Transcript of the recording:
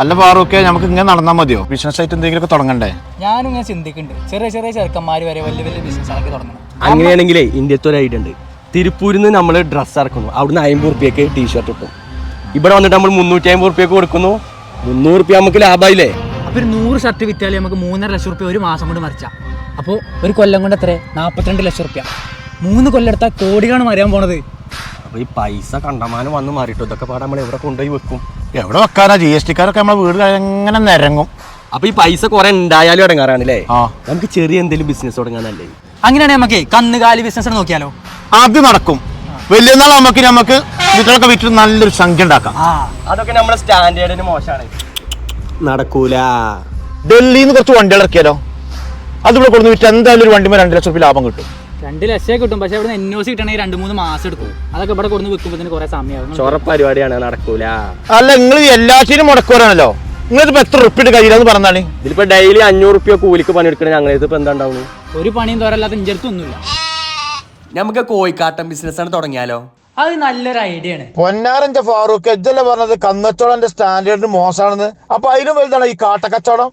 അല്ല ഫാറൂഖെ നമുക്ക് ഇങ്ങനെ നടന്നാൽ മതിയോ? ബിസിനസ് ആയിട്ട് എന്തെങ്കിലുമൊക്കെ തുടങ്ങണ്ടേ? ഞാനും ഇങ്ങനെ ചിന്തിക്കുന്നുണ്ട്. ചെറിയ ചെറിയ ചെറുക്കന്മാർ വരെ വലിയ വലിയ ബിസിനസ് ആക്കി തുടങ്ങണം. അങ്ങനെയാണെങ്കിലേ ഇന്ത്യത്തെ ഒരു ഐഡിയ ഉണ്ട്. തിരുപ്പൂരിൽ നിന്ന് നമ്മൾ ഡ്രസ്സ് ഇറക്കുന്നു. അവിടുന്ന് അമ്പത് റുപ്യക്ക് ടീഷർട്ട് കിട്ടും ഇവിടെ വന്നിട്ട് നമ്മൾ മുന്നൂറ്റി അമ്പത് റുപ്യക്ക് കൊടുക്കുന്നു. മുന്നൂറ് റുപ്യ നമുക്ക് ലാഭമായില്ലേ അപ്പോൾ ഒരു നൂറ് ഷർട്ട് വിറ്റാൽ നമുക്ക് മൂന്നര ലക്ഷം റുപ്യ ഒരു മാസം കൊണ്ട് മറിച്ചാം. അപ്പോൾ ഒരു കൊല്ലം കൊണ്ട് എത്ര നാൽപ്പത്തിരണ്ട് ലക്ഷം റുപ്യ. മൂന്ന് കൊല്ലം എടുത്താൽ കോടികളാണ് മറിയാൻ പോണത്. അപ്പൊ ഈ പൈസ കണ്ടമാനം വന്ന് മാറിയിട്ടു ഇതൊക്കെ പാടെ നമ്മൾ എവിടെ കൊണ്ടുപോയി വെക്കും? എവിടെ വെക്കാനാ? ജി എസ് ടിക്കാരൊക്കെ നമ്മളെ വീട് എങ്ങനെ നിരങ്ങും? അപ്പൊ ഈ പൈസ കുറെ ഉണ്ടായാലും ഇടങ്ങാറാണ് അല്ലേ നമുക്ക് ചെറിയ എന്തെങ്കിലും ബിസിനസ് തുടങ്ങാനല്ലേ? അങ്ങനെയാണെങ്കിൽ നമുക്ക് കന്നുകാലി ബിസിനസ് നോക്കിയാലോ? അത് നടക്കും. വലിയ നാൾ നമുക്ക് നമുക്ക് വീട്ടിലൊക്കെ വിറ്റ് നല്ലൊരു സംഖ്യ ഉണ്ടാക്കാം. ആ. അതൊക്കെ നമ്മുടെ സ്റ്റാൻഡേർഡിന് മോശമാണ്. നടക്കൂല. ഡൽഹിന്ന് നിന്ന് കുറച്ച് വണ്ടികൾ ഇറക്കിയാലോ? അതിവിടെ കൊടുത്ത് വിറ്റ് എന്തായാലും ഒരു വണ്ടിമേ രണ്ട് ലക്ഷം രൂപ ലാഭം കിട്ടും. രണ്ട് ലക്ഷം കിട്ടും. പക്ഷെ ഇവിടെ എൻ ഒ സി കിട്ടണമെങ്കിൽ രണ്ട് മൂന്ന് മാസം എടുക്കും. അതൊക്കെ ഇവിടെ കൊടുന്ന് വെക്കുമ്പോൾ കുറേ സമയമാകും ചോറ പരിപാടിയാണ് നടക്കൂല. അല്ല നിങ്ങൾ എല്ലാത്തിനും മുടക്കുവരാണല്ലോ നിങ്ങളിപ്പോ എത്ര ഉറുപ്പിട്ട് കയ്യിലെന്ന് പറഞ്ഞാണ് ഇതിലിപ്പോ ഡെയിലി അഞ്ഞൂറ് റുപ്യ കൂലിക്ക് പണിയെടുക്കണേ ഞങ്ങൾ ഇതിപ്പോ എന്താ ഉണ്ടാവുന്നു ഒരു പണിയും തോരല്ലാത്ത ഇഞ്ചടുത്ത് ഒന്നുമില്ല നമുക്ക് കോഴിക്കാട്ടം ബിസിനസ് ആണ് തുടങ്ങിയാലോ? അത് നല്ലൊരു ഐഡിയ ആണ്. പൊന്നാരന്റെ ഫാറൂഖ് എജ്ജല്ലേ പറഞ്ഞത് കന്നച്ചോടന്റെ സ്റ്റാൻഡേർഡിന് മോശമാണെന്ന്. അപ്പൊ അതിലും വലുതാണ് ഈ കാട്ടക്കച്ചവടം.